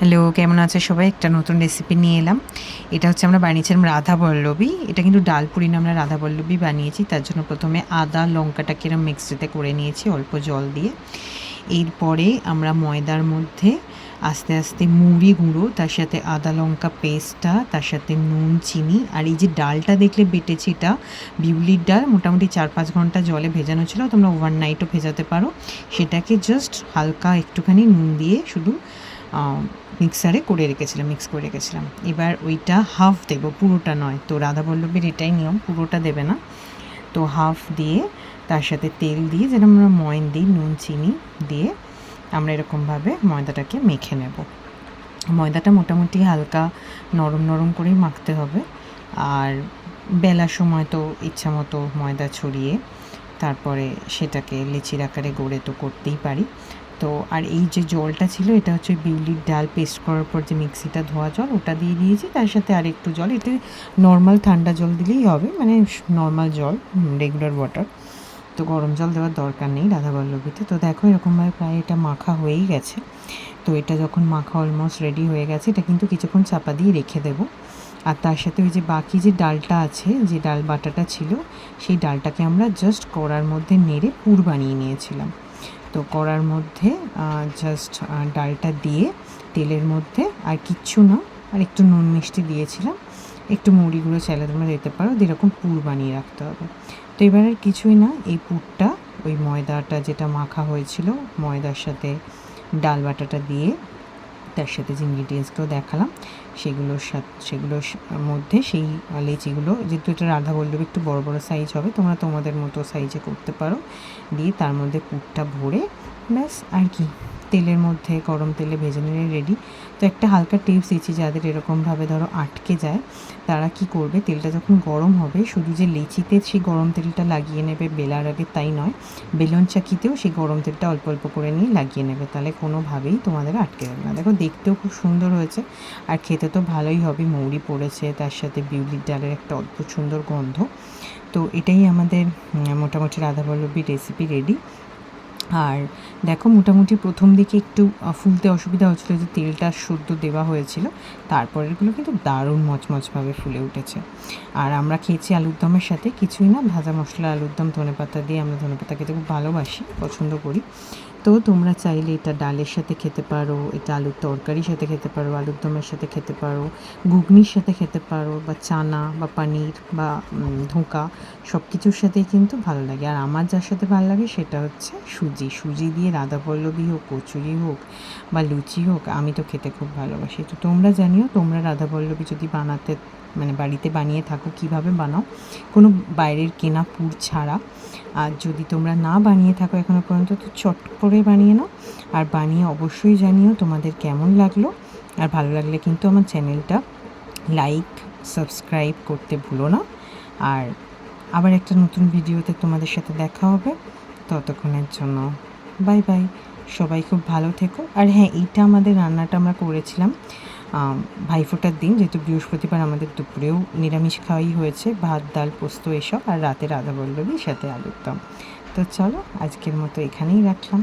Hello, কেমন আছে সবাই? একটা নতুন রেসিপি নিয়ে এলাম। এটা হচ্ছে আমরা বানিয়েছিলাম রাধা বল্লভী। এটা কিন্তু ডাল পুরি না, আমরা রাধা বল্লভী বানিয়েছি। তার জন্য প্রথমে আদা লঙ্কাটা কিরম মিক্সিতে করে নিয়েছি, অল্প জল দিয়ে। এরপরে আমরা ময়দার মধ্যে আস্তে আস্তে মুড়ি গুঁড়ো, তার সাথে আদা লঙ্কা পেস্টটা, তার সাথে নুন, চিনি, আর এই যে ডালটা দেখলে বেটেছি এটা, বিউলির ডাল, মোটামুটি চার পাঁচ ঘণ্টা জলে ভেজানো ছিল, তোমরা ওভারনাইটও ভেজাতে পারো। সেটাকে জাস্ট হালকা একটুখানি নুন দিয়ে শুধু মিক্সারে করে রেখেছিলাম মিক্স করে রেখেছিলাম। এবার ওইটা হাফ দেবো, পুরোটা নয়। তো রাধা বল্লভীর এটাই নিয়ম, পুরোটা দেবে না। তো হাফ দিয়ে তার সাথে তেল দিয়ে যেটা আমরা ময়ন দিই, নুন, চিনি দিয়ে, আমরা এরকমভাবে ময়দাটাকে মেখে নেব। ময়দাটা মোটামুটি হালকা নরম নরম করেই মাখতে হবে। আর বেলার সময় তো ইচ্ছা মতো ময়দা ছড়িয়ে তারপরে সেটাকে লিচির আকারে গড়ে তো করতেই পারি। তো আর এই যে জলটা ছিল, এটা হচ্ছে বিউলির ডাল পেস্ট করার পর যে মিক্সিটা ধোয়া জল, ওটা দিয়ে দিয়েছি। তার সাথে আর একটু জল, এতে নর্মাল ঠান্ডা জল দিলেই হবে মানে নর্মাল জল রেগুলার ওয়াটার তো গরম জল দেওয়ার দরকার নেই রাধা বল্লভীতে। তো দেখো এরকমভাবে প্রায় এটা মাখা হয়েই গেছে। তো এটা যখন মাখা অলমোস্ট রেডি হয়ে গেছে, এটা কিন্তু কিছুক্ষণ চাপা দিয়ে রেখে দেবো। আর তার সাথে ওই যে বাকি যে ডালটা আছে, যে ডাল বাটাটা ছিল, সেই ডালটাকে আমরা জাস্ট কড়ার মধ্যে নেড়ে পুর বানিয়ে নিয়েছিলাম। তো কড়ার মধ্যে জাস্ট ডালটা দিয়ে তেলের মধ্যে, আর কিচ্ছু না, আর একটু নুন মিষ্টি দিয়েছিলাম। একটু মুড়ি গুঁড়ো চাইলে তোমরা দিতে পারো এরকম পুর বানিয়ে রাখতে হবে। তো এবার আর কিছুই না, এই পুরটা, ওই ময়দাটা যেটা মাখা হয়েছিল, ময়দার সাথে ডাল বাটাটা দিয়ে তার সাথে যে ইনগ্রিডিয়েন্টসগুলো দেখালাম, সেগুলোর সাথে, সেগুলোর মধ্যে সেই লেচিগুলো যেহেতু এটা রাধা বল্লভ একটু বড় বড় সাইজ হবে, তোমরা তোমাদের মতো সাইজে করতে পারো। দিয়ে তার মধ্যে পুরটা ভরে, ব্যাস, আর কি। তেলের মধ্যে গরম তেলে ভেজে নিলে রেডি তো একটা হালকা টিপস দিচ্ছি যাদের এরকমভাবে ধরো আটকে যায়, তারা কি করবে? তেলটা যখন গরম হবে, শুধু যে লেচিতে সেই গরম তেলটা লাগিয়ে নেবে বেলার আগে তাই নয়, বেলন চাকিতেও সেই গরম তেলটা অল্প অল্প করে নিয়ে লাগিয়ে নেবে। তাহলে কোনোভাবেই তোমাদের আটকে যাবে না। দেখো, দেখতেও খুব সুন্দর হয়েছে। আর খেতে তো ভালোই হবে, মৌরি পড়েছে, তার সাথে বিউলির ডালের একটা অদ্ভুত সুন্দর গন্ধ। তো এটাই আমাদের মোটামুটি রাধাবল্লভী রেসিপি রেডি আর দেখো মোটামুটি প্রথম দিকে একটু ফুলতে অসুবিধা হচ্ছিল যে তেলটা শুদ্ধ দেওয়া হয়েছিল। তারপরেরগুলো কিন্তু দারুণ মচমচভাবে ফুলে উঠেছে। আর আমরা খেয়েছি আলুর দমের সাথে, কিছুই না, ভাজা মশলা, আলুর দম ধনে পাতা দিয়ে আমরা ধনেপাতা খেতে খুব ভালোবাসি, পছন্দ করি। তো তোমরা চাইলে এটা ডালের সাথে খেতে পারো, এটা আলুর তরকারির সাথে খেতে পারো, আলুর দমের সাথে খেতে পারো, ঘুগনির সাথে খেতে পারো, বা চানা, বা পানির, বা ধোঁকা সব কিছুর সাথেই কিন্তু ভালো লাগে। আর আমার যার সাথে ভালো লাগে সেটা হচ্ছে সুজি। সুজি দিয়ে রাধা পল্লবী হোক, কচুরি হোক, বা লুচি হোক, আমি তো খেতে খুব ভালোবাসি। তো তোমরা জানিও, তোমরা রাধা পল্লবী যদি বানাতে মানে বাড়িতে বানিয়ে থাকো, কীভাবে বানাও? কোনো বাইরের কেনা পুর ছাড়া। আর যদি তোমরা না বানিয়ে থাকো এখনও পর্যন্ত, তো চট করে বানিয়ে নাও। আর বানিয়ে অবশ্যই জানিও তোমাদের কেমন লাগল। আর ভালো লাগলে কিন্তু আমার চ্যানেলটা লাইক, সাবস্ক্রাইব করতে ভুলো না। আর আবার একটা নতুন ভিডিওতে তোমাদের সাথে দেখা হবে। ততক্ষণের জন্য বাই বাই। সবাই খুব ভালো থেকো। আর হ্যাঁ এইটা আমাদের রান্নাটা আমরা করেছিলাম। ভাইফোঁটার দিন যেহেতু বৃহস্পতিবার আমাদের দুপুরেও নিরামিষ খাওয়াই হয়েছে, ভাত, ডাল, পোস্ত এসব, আর রাতে রাধা বল্লবীর সাথে আলুর দম তো চলো, আজকের মতো এখানেই রাখলাম।